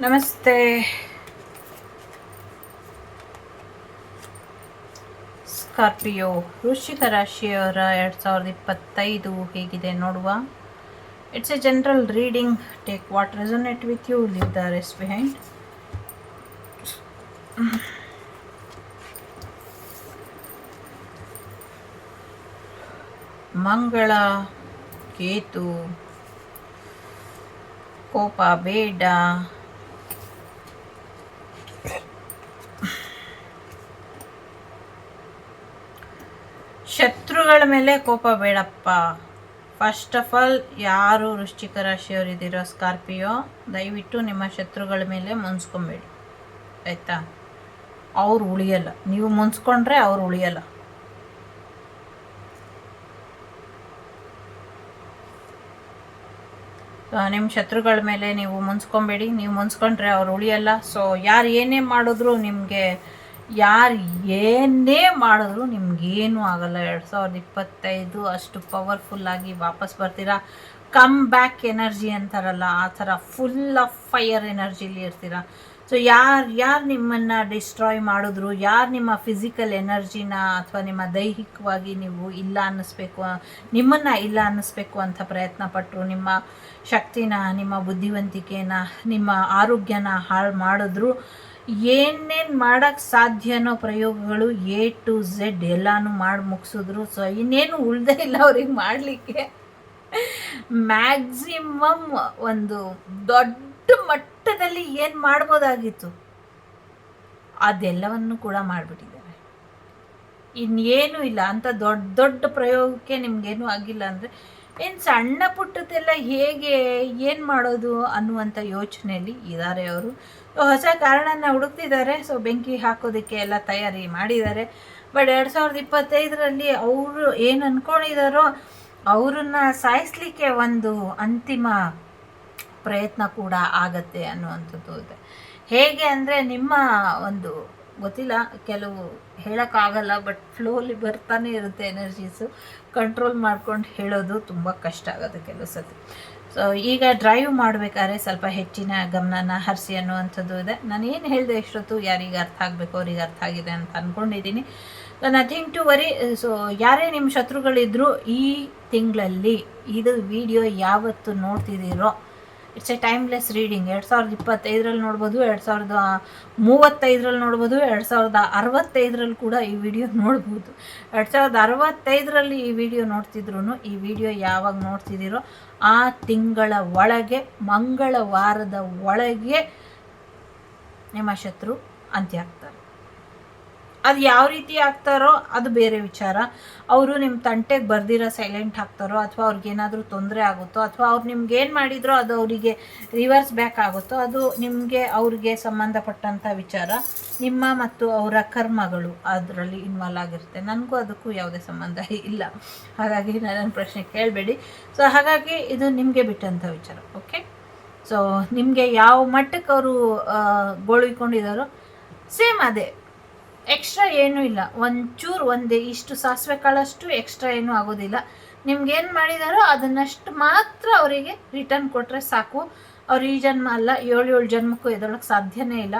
ನಮಸ್ತೆ. ಸ್ಕಾರ್ಪಿಯೋ, ವೃಶ್ಚಿಕ ರಾಶಿಯವರ ಎರಡು ಸಾವಿರದ ಇಪ್ಪತ್ತೈದು ಹೇಗಿದೆ ನೋಡುವ? It's a general reading take what resonate with you leave the rest behind Mangala, Ketu, ಕೋಪ, ಬೇಡ. ಮೇಲೆ ಕೋಪ ಬೇಡಪ್ಪ. ಫಸ್ಟ್ ಆಫ್ ಆಲ್ ಯಾರು ವೃಶ್ಚಿಕ ರಾಶಿಯವರಿದ್ದೀರೋ ಸ್ಕಾರ್ಪಿಯೋ, ದಯವಿಟ್ಟು ನಿಮ್ಮ ಶತ್ರುಗಳ ಮೇಲೆ ಮುನ್ಸ್ಕೊಬೇಡಿ. ಆಯಿತಾ? ಅವ್ರು ಉಳಿಯಲ್ಲ. ನೀವು ಮುನ್ಸ್ಕೊಂಡ್ರೆ ಅವ್ರು ಉಳಿಯಲ್ಲ. ನಿಮ್ಮ ಶತ್ರುಗಳ ಮೇಲೆ ನೀವು ಮುನ್ಸ್ಕೊಬೇಡಿ. ನೀವು ಮುನ್ಸ್ಕೊಂಡ್ರೆ ಅವ್ರು ಉಳಿಯಲ್ಲ. ಸೊ ಯಾರು ಏನೇ ಮಾಡಿದ್ರು ನಿಮಗೆ ಯಾರು ಏನೇ ಮಾಡಿದ್ರು ನಿಮ್ಗೇನು ಆಗಲ್ಲ. ಎರಡು ಸಾವಿರದ ಇಪ್ಪತ್ತೈದು ಅಷ್ಟು ಪವರ್ಫುಲ್ಲಾಗಿ ವಾಪಸ್ ಬರ್ತೀರಾ? ಕಮ್ ಬ್ಯಾಕ್ ಎನರ್ಜಿ ಅಂತಾರಲ್ಲ, ಆ ಥರ ಫುಲ್ ಆಫ್ ಫೈಯರ್ ಎನರ್ಜಿಲಿ ಇರ್ತೀರ? ಸೊ ಯಾರು ಯಾರು ನಿಮ್ಮನ್ನು ಡಿಸ್ಟ್ರಾಯ್ ಮಾಡಿದ್ರು? ಯಾರು ನಿಮ್ಮ ಫಿಸಿಕಲ್ ಎನರ್ಜಿನ ಅಥವಾ ನಿಮ್ಮ ದೈಹಿಕವಾಗಿ ನೀವು ಇಲ್ಲ ಅನ್ನಿಸ್ಬೇಕು, ನಿಮ್ಮನ್ನು ಇಲ್ಲ ಅನ್ನಿಸ್ಬೇಕು ಅಂತ ಪ್ರಯತ್ನ ಪಟ್ಟರು ನಿಮ್ಮ ಶಕ್ತಿನ, ನಿಮ್ಮ ಬುದ್ಧಿವಂತಿಕೆನ, ನಿಮ್ಮ ಆರೋಗ್ಯನ ಹಾಳು ಮಾಡಿದ್ರು ಏನೇನು ಮಾಡೋಕ್ಕೆ ಸಾಧ್ಯನೋ ಪ್ರಯೋಗಗಳು ಎ ಟು ಝೆಡ್ ಎಲ್ಲನೂ ಮಾಡಿ ಮುಗಿಸಿದ್ರು. ಸೊ ಇನ್ನೇನು ಉಳ್ದೇ ಇಲ್ಲ ಅವ್ರಿಗೆ ಮಾಡಲಿಕ್ಕೆ. ಮ್ಯಾಕ್ಸಿಮಮ್ ಒಂದು ದೊಡ್ಡ ಮಟ್ಟದಲ್ಲಿ ಏನು ಮಾಡ್ಬೋದಾಗಿತ್ತು? ಅದೆಲ್ಲವನ್ನು ಕೂಡ ಮಾಡಿಬಿಟ್ಟಿದ್ದಾರೆ. ಇನ್ನೇನು ಇಲ್ಲ. ಅಂತ ದೊಡ್ಡ ದೊಡ್ಡ ಪ್ರಯೋಗಕ್ಕೆ ನಿಮಗೇನು ಆಗಿಲ್ಲ ಅಂದರೆ, ಏನು ಸಣ್ಣ ಪುಟ್ಟದೆಲ್ಲ ಹೇಗೆ ಏನು ಮಾಡೋದು ಅನ್ನುವಂಥ ಯೋಚನೆಯಲ್ಲಿ ಇದ್ದಾರೆ ಅವರು. ಹೊಸ ಕಾರಣನ ಹುಡುಕ್ತಿದ್ದಾರೆ. ಸೊ ಬೆಂಕಿ ಹಾಕೋದಕ್ಕೆ ಎಲ್ಲ ತಯಾರಿ ಮಾಡಿದ್ದಾರೆ. ಬಟ್ ಎರಡು ಸಾವಿರದ ಇಪ್ಪತ್ತೈದರಲ್ಲಿ ಅವರು ಏನು ಅಂದ್ಕೊಂಡಿದ್ದಾರೋ ಅವರನ್ನ ಸಾಯಿಸ್ಲಿಕ್ಕೆ ಒಂದು ಅಂತಿಮ ಪ್ರಯತ್ನ ಕೂಡ ಆಗತ್ತೆ ಅನ್ನುವಂಥದ್ದು ಇದೆ. ಹೇಗೆ ಅಂದರೆ ನಿಮ್ಮ ಒಂದು ಗೊತ್ತಿಲ್ಲ, ಕೆಲವು ಹೇಳೋಕ್ಕಾಗಲ್ಲ ಬಟ್ ಫ್ಲೋಲಿ ಬರ್ತಾನೆ ಇರುತ್ತೆ ಎನರ್ಜೀಸು ಕಂಟ್ರೋಲ್ ಮಾಡ್ಕೊಂಡು ಹೇಳೋದು ತುಂಬ ಕಷ್ಟ ಆಗುತ್ತೆ ಕೆಲವು ಸತಿ. ಸೊ ಈಗ ಡ್ರೈವ್ ಮಾಡಬೇಕಾದ್ರೆ ಸ್ವಲ್ಪ ಹೆಚ್ಚಿನ ಗಮನನ ಹರಿಸಿ ಅನ್ನುವಂಥದ್ದು ಇದೆ. ನಾನು ಏನು ಹೇಳಿದೆ ಇಷ್ಟೊತ್ತು, ಯಾರಿಗೆ ಅರ್ಥ ಆಗಬೇಕು, ಅವ್ರಿಗೆ ಅರ್ಥ ಆಗಿದೆ ಅಂತ ಅಂದ್ಕೊಂಡಿದ್ದೀನಿ ನಥಿಂಗ್ ಟು ವರಿ ಸೊ ಯಾರೇ ನಿಮ್ಮ ಶತ್ರುಗಳಿದ್ದರೂ ಈ ತಿಂಗಳಲ್ಲಿ ಇದು ವಿಡಿಯೋ ಯಾವತ್ತು ನೋಡ್ತಿದ್ದೀರೋ ಇಟ್ಸ್ ಎ ಟೈಮ್ಲೆಸ್ ರೀಡಿಂಗ್ ಎರಡು ಸಾವಿರದ ಇಪ್ಪತ್ತೈದರಲ್ಲಿ ನೋಡ್ಬೋದು, ಎರಡು ಸಾವಿರದ ಮೂವತ್ತೈದರಲ್ಲಿ ನೋಡ್ಬೋದು, ಎರಡು ಸಾವಿರದ ಅರವತ್ತೈದರಲ್ಲಿ ಕೂಡ ಈ ವಿಡಿಯೋ ನೋಡ್ಬೋದು. ಎರಡು ಸಾವಿರದ ಅರವತ್ತೈದರಲ್ಲಿ ಈ ವಿಡಿಯೋ ನೋಡ್ತಿದ್ರು ಈ ವಿಡಿಯೋ ಯಾವಾಗ ನೋಡ್ತಿದ್ದೀರೋ ಆ ತಿಂಗಳ ಒಳಗೆ ಮಂಗಳವಾರದ ಒಳಗೆ ನಿಮ್ಮ ಶತ್ರು ಅಂತ್ಯ ಆಗ್ತಾರೆ. ಅದು ಯಾವ ರೀತಿ ಆಗ್ತಾರೋ ಅದು ಬೇರೆ ವಿಚಾರ. ಅವರು ನಿಮ್ಮ ತಂಟೆಗೆ ಬರ್ದಿರೋ ಸೈಲೆಂಟ್ ಹಾಕ್ತಾರೋ ಅಥವಾ ಅವ್ರಿಗೇನಾದರೂ ತೊಂದರೆ ಆಗುತ್ತೋ ಅಥವಾ ಅವ್ರು ನಿಮ್ಗೆ ಏನು ಮಾಡಿದ್ರೋ ಅದು ಅವರಿಗೆ ರಿವರ್ಸ್ ಬ್ಯಾಕ್ ಆಗುತ್ತೋ ಅದು ನಿಮಗೆ ಅವ್ರಿಗೆ ಸಂಬಂಧಪಟ್ಟಂಥ ವಿಚಾರ. ನಿಮ್ಮ ಮತ್ತು ಅವರ ಕರ್ಮಗಳು ಅದರಲ್ಲಿ ಇನ್ವಾಲ್ವ್ ಆಗಿರುತ್ತೆ. ನನಗೂ ಅದಕ್ಕೂ ಯಾವುದೇ ಸಂಬಂಧ ಇಲ್ಲ. ಹಾಗಾಗಿ ನನ್ನ ಪ್ರಶ್ನೆ ಕೇಳಬೇಡಿ. ಸೊ ಹಾಗಾಗಿ ಇದು ನಿಮಗೆ ಬಿಟ್ಟಂಥ ವಿಚಾರ. ಓಕೆ ಸೊ ನಿಮಗೆ ಯಾವ ಮಟ್ಟಕ್ಕೆ ಅವರು ಗೋಳಿಕೊಂಡಿದ್ದಾರೋ ಸೇಮ್ ಅದೇ. ಎಕ್ಸ್ಟ್ರಾ ಏನೂ ಇಲ್ಲ. ಒಂಚೂರು ಒಂದೇ, ಇಷ್ಟು ಸಾಸಿವೆ ಕಾಳಷ್ಟು ಎಕ್ಸ್ಟ್ರಾ ಏನೂ ಆಗೋದಿಲ್ಲ. ನಿಮ್ಗೇನು ಮಾಡಿದಾರೋ ಅದನ್ನಷ್ಟು ಮಾತ್ರ ಅವರಿಗೆ ರಿಟರ್ನ್ ಕೊಟ್ಟರೆ ಸಾಕು. ಅವ್ರು ಈ ಜನ್ಮ ಅಲ್ಲ, ಏಳು ಏಳು ಜನ್ಮಕ್ಕೂ ಎದೊಳಕ್ಕೆ ಸಾಧ್ಯನೇ ಇಲ್ಲ.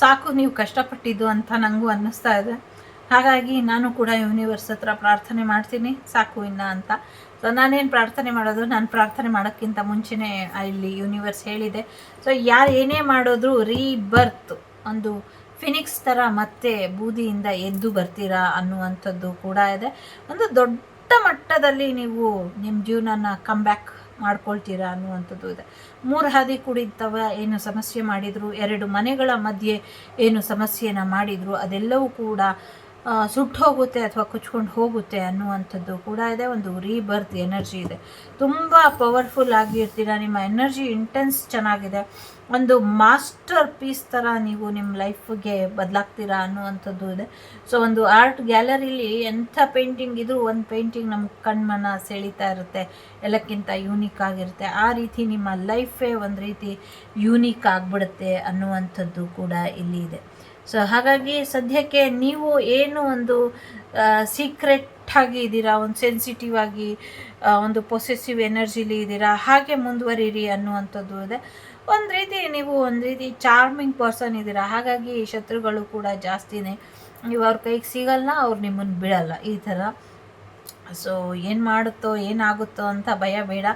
ಸಾಕು, ನೀವು ಕಷ್ಟಪಟ್ಟಿದ್ದು ಅಂತ ನನಗೂ ಅನ್ನಿಸ್ತಾ ಇದೆ. ಹಾಗಾಗಿ ನಾನು ಕೂಡ ಯೂನಿವರ್ಸ್ ಹತ್ರ ಪ್ರಾರ್ಥನೆ ಮಾಡ್ತೀನಿ. ಸಾಕು ಇನ್ನ ಅಂತ. ಸೊ ನಾನೇನು ಪ್ರಾರ್ಥನೆ ಮಾಡೋದು? ನಾನು ಪ್ರಾರ್ಥನೆ ಮಾಡೋಕ್ಕಿಂತ ಮುಂಚೆನೇ ಇಲ್ಲಿ ಯೂನಿವರ್ಸ್ ಹೇಳಿದೆ. ಸೊ ಯಾರು ಏನೇ ಮಾಡಿದ್ರು ರೀಬರ್ತ್ ಒಂದು ಫಿನಿಕ್ಸ್ ಥರ ಮತ್ತೆ ಬೂದಿಯಿಂದ ಎದ್ದು ಬರ್ತೀರಾ ಅನ್ನುವಂಥದ್ದು ಕೂಡ ಇದೆ. ಒಂದು ದೊಡ್ಡ ಮಟ್ಟದಲ್ಲಿ ನೀವು ನಿಮ್ಮ ಜೀವನನ ಕಮ್ ಬ್ಯಾಕ್ ಮಾಡ್ಕೊಳ್ತೀರಾ ಅನ್ನುವಂಥದ್ದು ಇದೆ. ಮೂರು ಹಾದಿ ಕುಡಿತವ ಏನು ಸಮಸ್ಯೆ ಮಾಡಿದರು? ಎರಡು ಮನೆಗಳ ಮಧ್ಯೆ ಏನು ಸಮಸ್ಯೆನ ಮಾಡಿದರು? ಅದೆಲ್ಲವೂ ಕೂಡ ಸುಟ್ಟು ಹೋಗುತ್ತೆ ಅಥವಾ ಕುಚ್ಕೊಂಡು ಹೋಗುತ್ತೆ ಅನ್ನುವಂಥದ್ದು ಕೂಡ ಇದೆ. ಒಂದು ರೀಬರ್ತ್ ಎನರ್ಜಿ ಇದೆ. ತುಂಬ ಪವರ್ಫುಲ್ ಆಗಿರ್ತೀರ, ನಿಮ್ಮ ಎನರ್ಜಿ ಇಂಟೆನ್ಸ್ ಚೆನ್ನಾಗಿದೆ. ಒಂದು ಮಾಸ್ಟರ್ ಪೀಸ್ ಥರ ನೀವು ನಿಮ್ಮ ಲೈಫ್ಗೆ ಬದಲಾಗ್ತೀರಾ ಅನ್ನುವಂಥದ್ದು ಇದೆ. ಸೊ, ಒಂದು ಆರ್ಟ್ ಗ್ಯಾಲರಿಲಿ ಎಂಥ ಪೇಂಟಿಂಗ್ ಇದ್ರೂ ಒಂದು ಪೇಂಟಿಂಗ್ ನಮ್ಮ ಕಣ್ಮನ ಸೆಳೀತಾ ಇರುತ್ತೆ, ಎಲ್ಲಕ್ಕಿಂತ ಯೂನಿಕ್ ಆಗಿರುತ್ತೆ. ಆ ರೀತಿ ನಿಮ್ಮ ಲೈಫೇ ಒಂದು ರೀತಿ ಯೂನಿಕ್ ಆಗಿಬಿಡುತ್ತೆ ಅನ್ನುವಂಥದ್ದು ಕೂಡ ಇಲ್ಲಿ ಇದೆ. ಸೊ ಹಾಗಾಗಿ ಸದ್ಯಕ್ಕೆ ನೀವು ಏನು ಒಂದು ಸೀಕ್ರೆಟ್ ಆಗಿ ಇದ್ದೀರಾ? ಒಂದು ಸೆನ್ಸಿಟಿವ್ ಆಗಿ ಒಂದು ಪೊಸೆಸಿವ್ ಎನರ್ಜಿಲಿ ಇದ್ದೀರಾ? ಹಾಗೆ ಮುಂದುವರಿರಿ ಅನ್ನುವಂಥದ್ದು ಇದೆ. ಒಂದು ರೀತಿ ನೀವು ಒಂದು ರೀತಿ ಚಾರ್ಮಿಂಗ್ ಪರ್ಸನ್ ಇದ್ದೀರಾ? ಹಾಗಾಗಿ ಶತ್ರುಗಳು ಕೂಡ ಜಾಸ್ತಿನೇ. ನೀವು ಅವ್ರ ಕೈಗೆ ಸಿಗಲ್ಲ, ಅವ್ರು ನಿಮ್ಮನ್ನು ಬಿಡಲ್ಲ. ಈ ಥರ. ಸೊ ಏನು ಮಾಡುತ್ತೋ ಏನಾಗುತ್ತೋ ಅಂತ ಭಯ ಬೇಡ.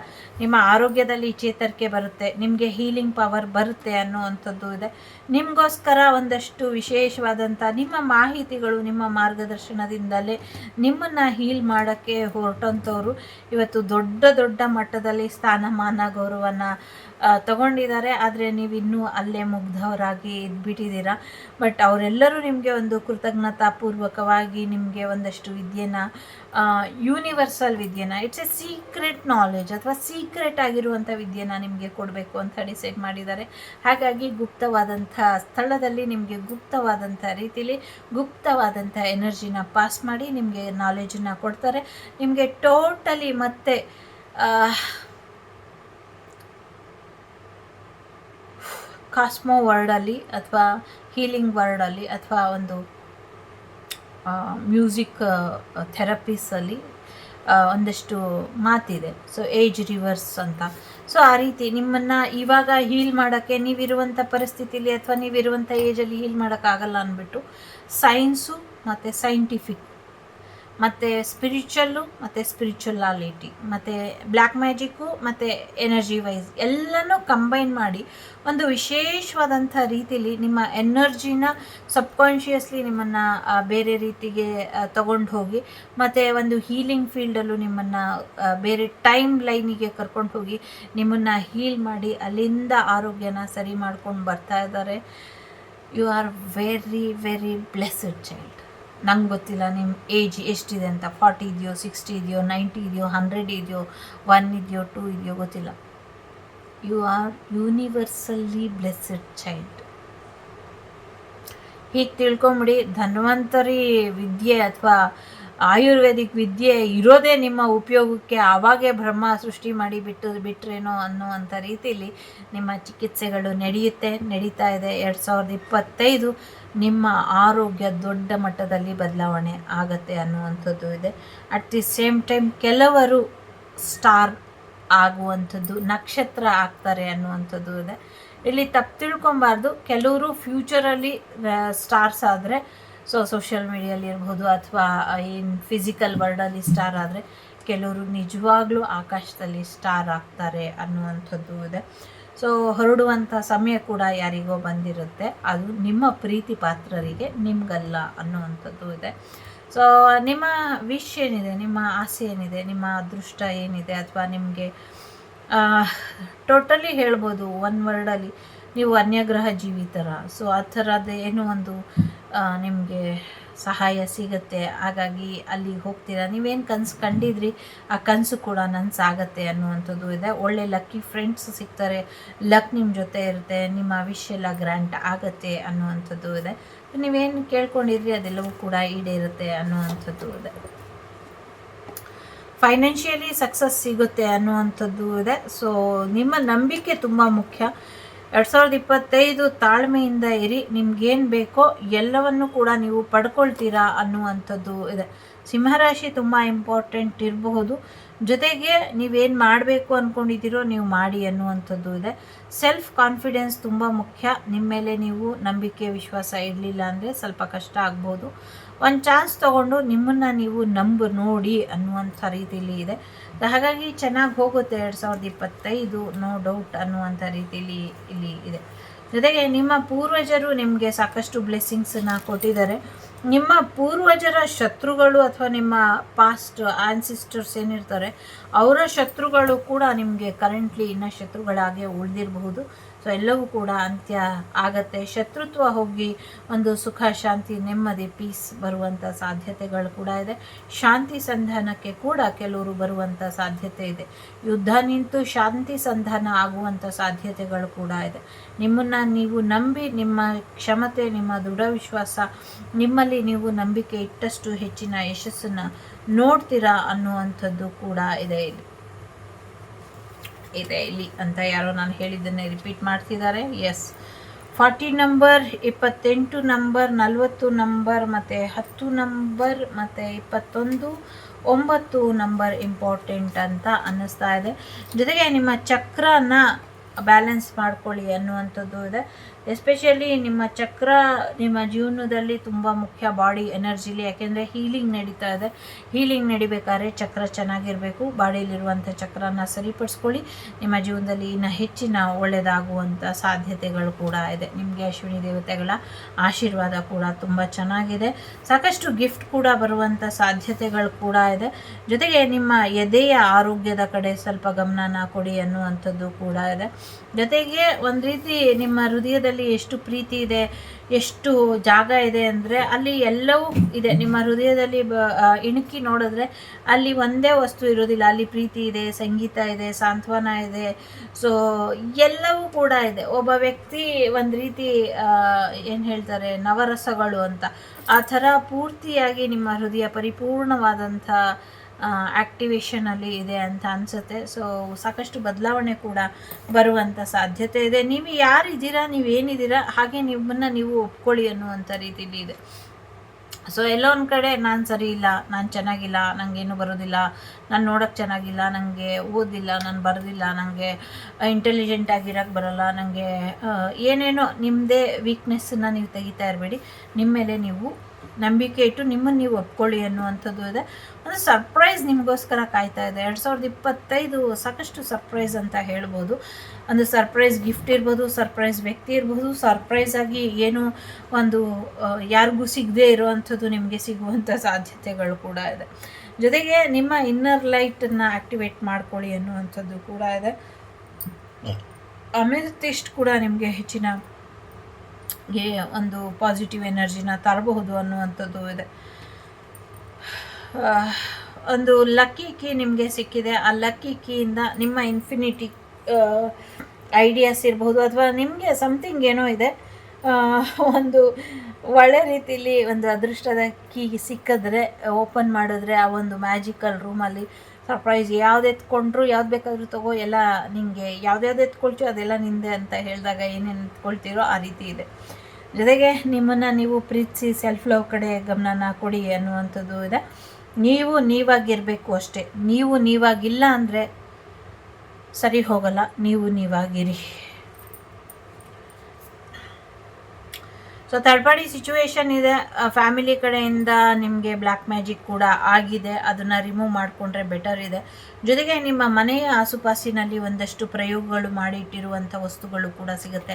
ನಿಮ್ಮ ಆರೋಗ್ಯದಲ್ಲಿ ಚೇತರಿಕೆ ಬರುತ್ತೆ. ನಿಮಗೆ ಹೀಲಿಂಗ್ ಪವರ್ ಬರುತ್ತೆ ಅನ್ನುವಂಥದ್ದು ಇದೆ. ನಿಮಗೋಸ್ಕರ ಒಂದಷ್ಟು ವಿಶೇಷವಾದಂಥ ನಿಮ್ಮ ಮಾಹಿತಿಗಳು ನಿಮ್ಮ ಮಾರ್ಗದರ್ಶನದಿಂದಲೇ ನಿಮ್ಮನ್ನು ಹೀಲ್ ಮಾಡೋಕ್ಕೆ ಹೊರಟಂಥವ್ರು ಇವತ್ತು ದೊಡ್ಡ ದೊಡ್ಡ ಮಟ್ಟದಲ್ಲಿ ಸ್ಥಾನಮಾನ ಗೌರವನ ತಗೊಂಡಿದ್ದಾರೆ. ಆದರೆ ನೀವು ಇನ್ನೂ ಅಲ್ಲೇ ಮುಗ್ಧವರಾಗಿ ಇದ್ಬಿಟ್ಟಿದ್ದೀರಾ? ಬಟ್ ಅವರೆಲ್ಲರೂ ನಿಮಗೆ ಒಂದು ಕೃತಜ್ಞತಾಪೂರ್ವಕವಾಗಿ ನಿಮಗೆ ಒಂದಷ್ಟು ವಿದ್ಯೆನ ಯೂನಿವರ್ಸಲ್ ವಿದ್ಯೆನ ಇಟ್ಸ್ ಎ ಸೀಕ್ರೆಟ್ ನಾಲೆಜ್ ಅಥವಾ ಸೀಕ್ರೆಟ್ ಆಗಿರುವಂಥ ವಿದ್ಯೆನ ನಿಮಗೆ ಕೊಡಬೇಕು ಅಂತ ಡಿಸೈಡ್ ಮಾಡಿದ್ದಾರೆ. ಹಾಗಾಗಿ ಗುಪ್ತವಾದಂಥ ಸ್ಥಳದಲ್ಲಿ ನಿಮಗೆ ಗುಪ್ತವಾದಂಥ ರೀತಿಯಲ್ಲಿ ಗುಪ್ತವಾದಂಥ ಎನರ್ಜಿನ ಪಾಸ್ ಮಾಡಿ ನಿಮಗೆ ನಾಲೆಜನ್ನ ಕೊಡ್ತಾರೆ. ನಿಮಗೆ ಟೋಟಲಿ ಮತ್ತೆ ಕಾಸ್ಮೋ ವರ್ಡಲ್ಲಿ ಅಥವಾ ಹೀಲಿಂಗ್ ವರ್ಡಲ್ಲಿ ಅಥವಾ ಒಂದು ಮ್ಯೂಸಿಕ್ ಥೆರಪೀಸಲ್ಲಿ ಒಂದಷ್ಟು ಮಾತಿದೆ. ಸೊ ಏಜ್ ರಿವರ್ಸ್ ಅಂತ. ಸೊ ಆ ರೀತಿ ನಿಮ್ಮನ್ನು ಇವಾಗ ಹೀಲ್ ಮಾಡೋಕ್ಕೆ ನೀವಿರುವಂಥ ಪರಿಸ್ಥಿತಿಲಿ ಅಥವಾ ನೀವಿರುವಂಥ ಏಜಲ್ಲಿ ಹೀಲ್ ಮಾಡೋಕ್ಕಾಗಲ್ಲ ಅಂದ್ಬಿಟ್ಟು ಸೈನ್ಸು ಮತ್ತು ಸೈಂಟಿಫಿಕ್ ಮತ್ತು ಸ್ಪಿರಿಚುವಲ್ಲು ಮತ್ತು ಸ್ಪಿರಿಚುವಲಾಲಿಟಿ ಮತ್ತು ಬ್ಲ್ಯಾಕ್ ಮ್ಯಾಜಿಕ್ಕು ಮತ್ತು ಎನರ್ಜಿ ವೈಸ್ ಎಲ್ಲನೂ ಕಂಬೈನ್ ಮಾಡಿ ಒಂದು ವಿಶೇಷವಾದಂಥ ರೀತಿಲಿ ನಿಮ್ಮ ಎನರ್ಜಿನ ಸಬ್ಕಾನ್ಷಿಯಸ್ಲಿ ನಿಮ್ಮನ್ನು ಬೇರೆ ರೀತಿಗೆ ತಗೊಂಡು ಹೋಗಿ ಮತ್ತು ಒಂದು ಹೀಲಿಂಗ್ ಫೀಲ್ಡಲ್ಲೂ ನಿಮ್ಮನ್ನು ಬೇರೆ ಟೈಮ್ ಲೈನಿಗೆ ಕರ್ಕೊಂಡು ಹೋಗಿ ನಿಮ್ಮನ್ನು ಹೀಲ್ ಮಾಡಿ ಅಲ್ಲಿಂದ ಆರೋಗ್ಯನ ಸರಿ ಮಾಡ್ಕೊಂಡು ಬರ್ತಾ ಇದ್ದಾರೆ. You are very very blessed child ನಂಗೆ ಗೊತ್ತಿಲ್ಲ ನಿಮ್ಮ ಏಜ್ ಎಷ್ಟಿದೆ ಅಂತ. ಫಾರ್ಟಿ ಇದೆಯೋ ಸಿಕ್ಸ್ಟಿ ಇದೆಯೋ ನೈಂಟಿ ಇದೆಯೋ ಹಂಡ್ರೆಡ್ ಇದೆಯೋ ಒನ್ ಇದೆಯೋ ಟೂ ಇದೆಯೋ ಗೊತ್ತಿಲ್ಲ. You are universally blessed child ಹೀಗೆ ತಿಳ್ಕೊಂಬಿಡಿ, ಧನ್ವಂತರಿ ವಿದ್ಯೆ ಅಥವಾ ಆಯುರ್ವೇದಿಕ್ ವಿದ್ಯೆ ಇರೋದೇ ನಿಮ್ಮ ಉಪಯೋಗಕ್ಕೆ ಆವಾಗೇ ಬ್ರಹ್ಮ ಸೃಷ್ಟಿ ಮಾಡಿ ಬಿಟ್ಟು ಬಿಟ್ರೇನೋ ಅನ್ನುವಂಥ ರೀತಿಯಲ್ಲಿ ನಿಮ್ಮ ಚಿಕಿತ್ಸೆಗಳು ನಡೆಯುತ್ತೆ, ನಡೀತಾ ಇದೆ. ಎರಡು ಸಾವಿರದ ಇಪ್ಪತ್ತೈದು ನಿಮ್ಮ ಆರೋಗ್ಯ ದೊಡ್ಡ ಮಟ್ಟದಲ್ಲಿ ಬದಲಾವಣೆ ಆಗತ್ತೆ ಅನ್ನುವಂಥದ್ದು ಇದೆ. ಅಟ್ ದಿ ಸೇಮ್ ಟೈಮ್ ಕೆಲವರು ಸ್ಟಾರ್ ಆಗುವಂಥದ್ದು, ನಕ್ಷತ್ರ ಆಗ್ತಾರೆ ಅನ್ನುವಂಥದ್ದು ಇದೆ. ಇಲ್ಲಿ ತಪ್ಪು ತಿಳ್ಕೊಬಾರ್ದು ಕೆಲವರು ಫ್ಯೂಚರಲ್ಲಿ ಸ್ಟಾರ್ಸ್ ಆದರೆ ಸೊ ಸೋಷಿಯಲ್ ಮೀಡಿಯಲ್ಲಿ ಇರ್ಬೋದು ಅಥವಾ ಏನು ಫಿಸಿಕಲ್ ವರ್ಲ್ಡಲ್ಲಿ ಸ್ಟಾರ್ ಆದರೆ ಕೆಲವರು ನಿಜವಾಗ್ಲೂ ಆಕಾಶದಲ್ಲಿ ಸ್ಟಾರ್ ಆಗ್ತಾರೆ ಅನ್ನುವಂಥದ್ದು ಇದೆ. ಸೊ ಹೊರಡುವಂಥ ಸಮಯ ಕೂಡ ಯಾರಿಗೋ ಬಂದಿರುತ್ತೆ. ಅದು ನಿಮ್ಮ ಪ್ರೀತಿ ಪಾತ್ರರಿಗೆ ನಿಮಗಲ್ಲ ಅನ್ನುವಂಥದ್ದು ಇದೆ. ಸೊ ನಿಮ್ಮ ವಿಶ್ ಏನಿದೆ? ನಿಮ್ಮ ಆಸೆ ಏನಿದೆ? ನಿಮ್ಮ ಅದೃಷ್ಟ ಏನಿದೆ? ಅಥವಾ ನಿಮಗೆ ಟೋಟಲಿ ಹೇಳ್ಬೋದು, ಒನ್ ವರ್ಡಲ್ಲಿ ನೀವು ಅನ್ಯಗ್ರಹ ಜೀವಿ ಥರ ಸೊ ಆ ಥರದ ಏನೋ ಒಂದು ನಿಮಗೆ ಸಹಾಯ ಸಿಗುತ್ತೆ. ಹಾಗಾಗಿ ಅಲ್ಲಿ ಹೋಗ್ತೀರಾ? ನೀವೇನು ಕನಸು ಕಂಡಿದ್ರಿ? ಆ ಕನಸು ಕೂಡ ನನಸಾಗತ್ತೆ ಅನ್ನುವಂಥದ್ದು ಇದೆ. ಒಳ್ಳೆ ಲಕ್ಕಿ ಫ್ರೆಂಡ್ಸ್ ಸಿಗ್ತಾರೆ. ಲಕ್ ನಿಮ್ಮ ಜೊತೆ ಇರುತ್ತೆ. ನಿಮ್ಮ ವಿಶ್ ಎಲ್ಲ ಗ್ರ್ಯಾಂಟ್ ಆಗತ್ತೆ ಅನ್ನುವಂಥದ್ದು ಇದೆ. ನೀವೇನು ಕೇಳ್ಕೊಂಡಿದ್ರಿ? ಅದೆಲ್ಲವೂ ಕೂಡ ಈಡೇರುತ್ತೆ ಅನ್ನುವಂಥದ್ದು ಇದೆ. ಫೈನಾನ್ಷಿಯಲಿ ಸಕ್ಸಸ್ ಸಿಗುತ್ತೆ ಅನ್ನುವಂಥದ್ದು ಇದೆ. ಸೊ ನಿಮ್ಮ ನಂಬಿಕೆ ತುಂಬ ಮುಖ್ಯ. ಎರಡು ಸಾವಿರದ ಇಪ್ಪತ್ತೈದು ತಾಳ್ಮೆಯಿಂದ ಇರಿ, ನಿಮ್ಗೇನು ಬೇಕೋ ಎಲ್ಲವನ್ನು ಕೂಡ ನೀವು ಪಡ್ಕೊಳ್ತೀರಾ ಅನ್ನುವಂಥದ್ದು ಇದೆ. ಸಿಂಹರಾಶಿ ತುಂಬ ಇಂಪಾರ್ಟೆಂಟ್ ಇರಬಹುದು. ಜೊತೆಗೆ ನೀವೇನು ಮಾಡಬೇಕು ಅಂದ್ಕೊಂಡಿದ್ದೀರೋ ನೀವು ಮಾಡಿ ಅನ್ನುವಂಥದ್ದು ಇದೆ. ಸೆಲ್ಫ್ ಕಾನ್ಫಿಡೆನ್ಸ್ ತುಂಬ ಮುಖ್ಯ. ನಿಮ್ಮ ಮೇಲೆ ನೀವು ನಂಬಿಕೆ, ವಿಶ್ವಾಸ ಇರಲಿಲ್ಲ ಅಂದರೆ ಸ್ವಲ್ಪ ಕಷ್ಟ ಆಗ್ಬೋದು. ಒಂದು ಚಾನ್ಸ್ ತೊಗೊಂಡು ನಿಮ್ಮನ್ನು ನೀವು ನಂಬು ನೋಡಿ ಅನ್ನುವಂಥ ರೀತಿಯಲ್ಲಿ ಇದೆ. ಹಾಗಾಗಿ ಚೆನ್ನಾಗಿ ಹೋಗುತ್ತೆ ಎರಡು ಸಾವಿರದ ಇಪ್ಪತ್ತೈದು ನೋ ಡೌಟ್ ಅನ್ನುವಂಥ ರೀತಿಯಲ್ಲಿ ಇಲ್ಲಿ ಇದೆ. ಜೊತೆಗೆ ನಿಮ್ಮ ಪೂರ್ವಜರು ನಿಮಗೆ ಸಾಕಷ್ಟು ಬ್ಲೆಸ್ಸಿಂಗ್ಸನ್ನು ಕೊಟ್ಟಿದ್ದಾರೆ. ನಿಮ್ಮ ಪೂರ್ವಜರ ಶತ್ರುಗಳು ಅಥವಾ ನಿಮ್ಮ ಪಾಸ್ಟ್ ಆನ್ಸಿಸ್ಟರ್ಸ್ ಏನಿರ್ತಾರೆ, ಅವರ ಶತ್ರುಗಳು ಕೂಡ ನಿಮಗೆ ಕರೆಂಟ್ಲಿ ಇನ್ನೂ ಶತ್ರುಗಳಾಗೆ ಉಳಿದಿರಬಹುದು. ಸೊ ಎಲ್ಲವೂ ಕೂಡ ಅಂತ್ಯ ಆಗತ್ತೆ. ಶತ್ರುತ್ವ ಹೋಗಿ ಒಂದು ಸುಖ, ಶಾಂತಿ, ನೆಮ್ಮದಿ ಪೀಸ್ ಬರುವಂಥ ಸಾಧ್ಯತೆಗಳು ಕೂಡ ಇದೆ. ಶಾಂತಿ ಸಂಧಾನಕ್ಕೆ ಕೂಡ ಕೆಲವರು ಬರುವಂಥ ಸಾಧ್ಯತೆ ಇದೆ. ಯುದ್ಧ ನಿಂತು ಶಾಂತಿ ಸಂಧಾನ ಆಗುವಂಥ ಸಾಧ್ಯತೆಗಳು ಕೂಡ ಇದೆ. ನಿಮ್ಮನ್ನು ನೀವು ನಂಬಿ ನಿಮ್ಮ ಕ್ಷಮತೆ, ನಿಮ್ಮ ದೃಢ ವಿಶ್ವಾಸ ನಿಮ್ಮಲ್ಲಿ ನೀವು ನಂಬಿಕೆ ಇಟ್ಟಷ್ಟು ಹೆಚ್ಚಿನ ಯಶಸ್ಸನ್ನು ನೋಡ್ತೀರಾ ಅನ್ನುವಂಥದ್ದು ಕೂಡ ಇದೆ ಇಲ್ಲಿ. ಇದೆ. ಇಲ್ಲಿ ಅಂತ ಯಾರೋ ನಾನು ಹೇಳಿದ್ದನ್ನೇ ರಿಪೀಟ್ ಮಾಡ್ತಿದ್ದಾರೆ. ಎಸ್ ಫಾರ್ಟಿ ನಂಬರ್ ಇಪ್ಪತ್ತೆಂಟು ನಂಬರ್ ನಲವತ್ತು ನಂಬರ್ ಮತ್ತು ಹತ್ತು ನಂಬರ್ ಮತ್ತು ಇಪ್ಪತ್ತೊಂದು, ಒಂಬತ್ತು ನಂಬರ್ ಇಂಪಾರ್ಟೆಂಟ್ ಅಂತ ಅನ್ನಿಸ್ತಾ ಇದೆ. ಜೊತೆಗೆ ನಿಮ್ಮ ಚಕ್ರನ ಬ್ಯಾಲೆನ್ಸ್ ಮಾಡ್ಕೊಳ್ಳಿ ಅನ್ನುವಂಥದ್ದು ಇದೆ. ಎಸ್ಪೆಷಲಿ ನಿಮ್ಮ ಚಕ್ರ, ನಿಮ್ಮ ಜೀವನದಲ್ಲಿ ತುಂಬ ಮುಖ್ಯ ಬಾಡಿ ಎನರ್ಜಿಲಿ ಯಾಕೆಂದರೆ ಹೀಲಿಂಗ್ ನಡೀತಾ ಇದೆ. ಹೀಲಿಂಗ್ ನಡಿಬೇಕಾದ್ರೆ ಚಕ್ರ ಚೆನ್ನಾಗಿರಬೇಕು. ಬಾಡಿಯಲ್ಲಿರುವಂಥ ಚಕ್ರನ ಸರಿಪಡಿಸ್ಕೊಳ್ಳಿ. ನಿಮ್ಮ ಜೀವನದಲ್ಲಿ ಇನ್ನು ಹೆಚ್ಚಿನ ಒಳ್ಳೆಯದಾಗುವಂಥ ಸಾಧ್ಯತೆಗಳು ಕೂಡ ಇದೆ. ನಿಮಗೆ ಅಶ್ವಿನಿ ದೇವತೆಗಳ ಆಶೀರ್ವಾದ ಕೂಡ ತುಂಬ ಚೆನ್ನಾಗಿದೆ. ಸಾಕಷ್ಟು ಗಿಫ್ಟ್ ಕೂಡ ಬರುವಂಥ ಸಾಧ್ಯತೆಗಳು ಕೂಡ ಇದೆ. ಜೊತೆಗೆ ನಿಮ್ಮ ಎದೆಯ ಆರೋಗ್ಯದ ಕಡೆ ಸ್ವಲ್ಪ ಗಮನನ ಕೊಡಿ ಅನ್ನುವಂಥದ್ದು ಕೂಡ ಇದೆ. ಜೊತೆಗೆ ಒಂದು ರೀತಿ ನಿಮ್ಮ ಹೃದಯದಲ್ಲಿ ಎಷ್ಟು ಪ್ರೀತಿ ಇದೆ, ಎಷ್ಟು ಜಾಗ ಇದೆ ಅಂದರೆ ಅಲ್ಲಿ ಎಲ್ಲವೂ ಇದೆ. ನಿಮ್ಮ ಹೃದಯದಲ್ಲಿ ಬ ಇಣುಕಿ ನೋಡಿದ್ರೆ ಅಲ್ಲಿ ಒಂದೇ ವಸ್ತು ಇರೋದಿಲ್ಲ. ಅಲ್ಲಿ ಪ್ರೀತಿ ಇದೆ, ಸಂಗೀತ ಇದೆ, ಸಾಂತ್ವನ ಇದೆ. ಸೊ ಎಲ್ಲವೂ ಕೂಡ ಇದೆ. ಒಬ್ಬ ವ್ಯಕ್ತಿ ಒಂದು ರೀತಿ ಏನು ಹೇಳ್ತಾರೆ, ನವರಸಗಳು ಅಂತ. ಆ ಥರ ಪೂರ್ತಿಯಾಗಿ ನಿಮ್ಮ ಹೃದಯ ಪರಿಪೂರ್ಣವಾದಂಥ ಆ್ಯಕ್ಟಿವೇಶನಲ್ಲಿ ಇದೆ ಅಂತ ಅನಿಸುತ್ತೆ. ಸೊ ಸಾಕಷ್ಟು ಬದಲಾವಣೆ ಕೂಡ ಬರುವಂಥ ಸಾಧ್ಯತೆ ಇದೆ. ನೀವು ಯಾರಿದ್ದೀರಾ ನೀವೇನಿದ್ದೀರಾ ಹಾಗೆ ನಿಮ್ಮನ್ನು ನೀವು ಒಪ್ಕೊಳ್ಳಿ ಅನ್ನುವಂಥ ರೀತಿಲಿ ಇದೆ. ಸೊ ಎಲ್ಲೋ ಒಂದು ಕಡೆ ನಾನು ಸರಿ ಇಲ್ಲ, ನಾನು ಚೆನ್ನಾಗಿಲ್ಲ ನನಗೇನು ಬರೋದಿಲ್ಲ, ನಾನು ನೋಡೋಕ್ಕೆ ಚೆನ್ನಾಗಿಲ್ಲ ನನಗೆ ಓದಿಲ್ಲ, ನಾನು ಬರೋದಿಲ್ಲ ನನಗೆ ಇಂಟೆಲಿಜೆಂಟ್ ಆಗಿರೋಕ್ಕೆ ಬರೋಲ್ಲ ನನಗೆ ಏನೇನೋ ನಿಮ್ಮದೇ ವೀಕ್ನೆಸ್ಸನ್ನು ನೀವು ತೆಗಿತಾ ಇರಬೇಡಿ. ನಿಮ್ಮ ಮೇಲೆ ನೀವು ನಂಬಿಕೆ ಇಟ್ಟು ನಿಮ್ಮನ್ನು ನೀವು ಒಪ್ಕೊಳ್ಳಿ ಅನ್ನುವಂಥದ್ದು ಇದೆ. ಒಂದು ಸರ್ಪ್ರೈಸ್ ನಿಮಗೋಸ್ಕರ ಕಾಯ್ತಾ ಇದೆ. ಎರಡು ಸಾವಿರದ ಇಪ್ಪತ್ತೈದು ಸಾಕಷ್ಟು ಸರ್ಪ್ರೈಸ್ ಅಂತ ಹೇಳ್ಬೋದು. ಒಂದು ಸರ್ಪ್ರೈಸ್ ಗಿಫ್ಟ್ ಇರ್ಬೋದು ಸರ್ಪ್ರೈಸ್ ವ್ಯಕ್ತಿ ಇರ್ಬೋದು ಸರ್ಪ್ರೈಸ್ ಆಗಿ ಏನು ಒಂದು ಯಾರಿಗೂ ಸಿಗದೇ ಇರುವಂಥದ್ದು ನಿಮಗೆ ಸಿಗುವಂಥ ಸಾಧ್ಯತೆಗಳು ಕೂಡ ಇದೆ. ಜೊತೆಗೆ ನಿಮ್ಮ ಇನ್ನರ್ ಲೈಟನ್ನು ಆ್ಯಕ್ಟಿವೇಟ್ ಮಾಡ್ಕೊಳ್ಳಿ ಅನ್ನುವಂಥದ್ದು ಕೂಡ ಇದೆ. ಅಮೆಥಿಸ್ಟ್ ಕೂಡ ನಿಮಗೆ ಹೆಚ್ಚಿನ ಗೆ ಒಂದು ಪಾಸಿಟಿವ್ ಎನರ್ಜಿನ ತರಬಹುದು ಅನ್ನುವಂಥದ್ದು ಇದೆ. ಒಂದು ಲಕ್ಕಿ ಕೀ ನಿಮಗೆ ಸಿಕ್ಕಿದೆ. ಆ ಲಕ್ಕಿ ಕೀಯಿಂದ ನಿಮ್ಮ ಇನ್ಫಿನಿಟಿ ಐಡಿಯಾಸ್ ಇರಬಹುದು ಅಥವಾ ನಿಮಗೆ ಸಮಥಿಂಗ್ ಏನೋ ಇದೆ ಒಂದು ಒಳ್ಳೆ ರೀತಿಯಲ್ಲಿ ಒಂದು ಅದೃಷ್ಟದ ಕೀ ಸಿಕ್ಕಿದ್ರೆ ಓಪನ್ ಮಾಡಿದ್ರೆ ಆ ಒಂದು ಮ್ಯಾಜಿಕಲ್ ರೂಮಲ್ಲಿ ಸರ್ಪ್ರೈಸ್ ಯಾವ್ದು ಎತ್ಕೊಂಡ್ರು, ಯಾವ್ದು ಬೇಕಾದರೂ ತಗೋ, ಎಲ್ಲ ನಿಮಗೆ ಯಾವ್ದ್ಯಾವ್ದು ಎತ್ಕೊಳ್ತೀವೋ ಅದೆಲ್ಲ ನಿಂದೆ ಅಂತ ಹೇಳಿದಾಗ ಏನೇನು ಎತ್ಕೊಳ್ತೀರೋ ಆ ರೀತಿ ಇದೆ. ಜೊತೆಗೆ ನಿಮ್ಮನ್ನು ನೀವು ಪ್ರೀತಿಸಿ ಸೆಲ್ಫ್ ಲವ್ ಕಡೆ ಗಮನನ ಕೊಡಿ ಅನ್ನುವಂಥದ್ದು ಇದೆ. ನೀವು ನೀವಾಗಿರಬೇಕು ಅಷ್ಟೇ. ನೀವು ನೀವಾಗಿಲ್ಲ ಅಂದರೆ ಸರಿ ಹೋಗಲ್ಲ. ನೀವು ನೀವಾಗಿರಿ. ಸೊ ಥರ್ಡ್ ಪಾರ್ಟಿ ಸಿಚುವೇಶನ್ ಇದೆ. ಫ್ಯಾಮಿಲಿ ಕಡೆಯಿಂದ ನಿಮಗೆ ಬ್ಲ್ಯಾಕ್ ಮ್ಯಾಜಿಕ್ ಕೂಡ ಆಗಿದೆ. ಅದನ್ನು ರಿಮೂವ್ ಮಾಡಿಕೊಂಡ್ರೆ ಬೆಟರ್ ಇದೆ. ಜೊತೆಗೆ ನಿಮ್ಮ ಮನೆಯ ಆಸುಪಾಸಿನಲ್ಲಿ ಒಂದಷ್ಟು ಪ್ರಯೋಗಗಳು ಮಾಡಿ ಇಟ್ಟಿರುವಂಥ ವಸ್ತುಗಳು ಕೂಡ ಸಿಗುತ್ತೆ.